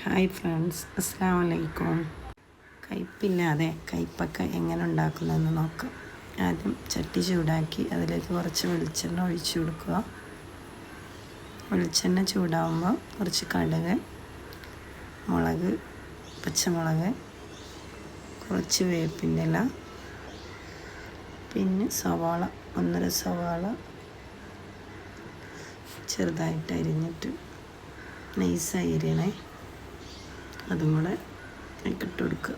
Hi friends അസ്സാം വലൈക്കും കയ്പില്ലാതെ കയ്പൊക്കെ എങ്ങനെ ഉണ്ടാക്കുന്നതെന്ന് നോക്കാം. ആദ്യം ചട്ടി ചൂടാക്കി അതിലേക്ക് കുറച്ച് വെളിച്ചെണ്ണ ഒഴിച്ചു കൊടുക്കുക. വെളിച്ചെണ്ണ ചൂടാവുമ്പോൾ കുറച്ച് കടുക് മുളക് പച്ചമുളക് കുറച്ച് വേപ്പിന്റെ ഇല പിന്നെ സവാള ഒന്നര സവാള ചെറുതായിട്ട് അരിഞ്ഞിട്ട് നൈസായി അരിയണേ. അതും കൂടെ ഇട്ട് കൊടുക്കുക.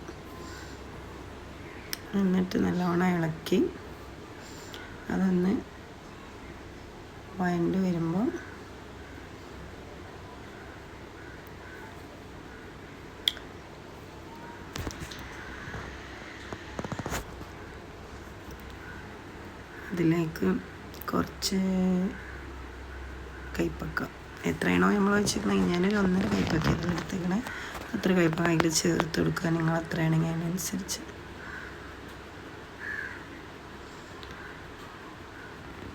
എന്നിട്ട് നല്ലവണ്ണം ഇളക്കി അതൊന്ന് വയണ്ട് വരുമ്പോൾ അതിലേക്ക് കുറച്ച് കൈപ്പക്ക. എത്രയാണോ നമ്മൾ വെച്ചിരുന്നത്? ഞാനൊരു ഒന്നര കൈപ്പക്ക എടുത്തേക്കണേ. അത്ര കൈപ്പക്ക അതിൽ ചേർത്ത് കൊടുക്കുക നിങ്ങൾ അത്രയാണെങ്കിൽ അതിനനുസരിച്ച്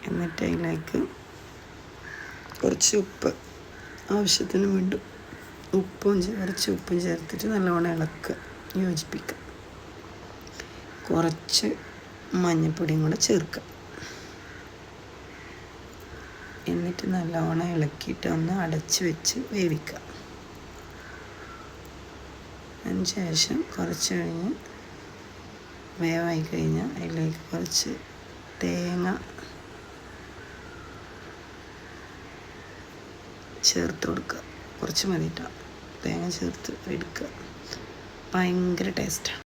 എന്നിട്ട് അതിലേക്ക് കുറച്ച് ഉപ്പ് ആവശ്യത്തിന് വീണ്ടും. ഉപ്പും കുറച്ച് ഉപ്പും ചേർത്തിട്ട് നല്ലവണ്ണം ഇളക്കുക. യോജിപ്പിക്കുക. കുറച്ച് മഞ്ഞൾപ്പൊടിയും കൂടെ ചേർക്കുക. എന്നിട്ട് നല്ലവണ്ണം ഇളക്കിയിട്ട് ഒന്ന് അടച്ച് വെച്ച് വേവിക്കുക. അതിന് ശേഷം കുറച്ച് കഴിഞ്ഞ് വേവായി കഴിഞ്ഞാൽ അതിലേക്ക് കുറച്ച് തേങ്ങ ചേർത്ത് കൊടുക്കുക. കുറച്ച് മതിയിട്ടാണ് തേങ്ങ ചേർത്ത് എടുക്കുക. ഭയങ്കര ടേസ്റ്റാണ്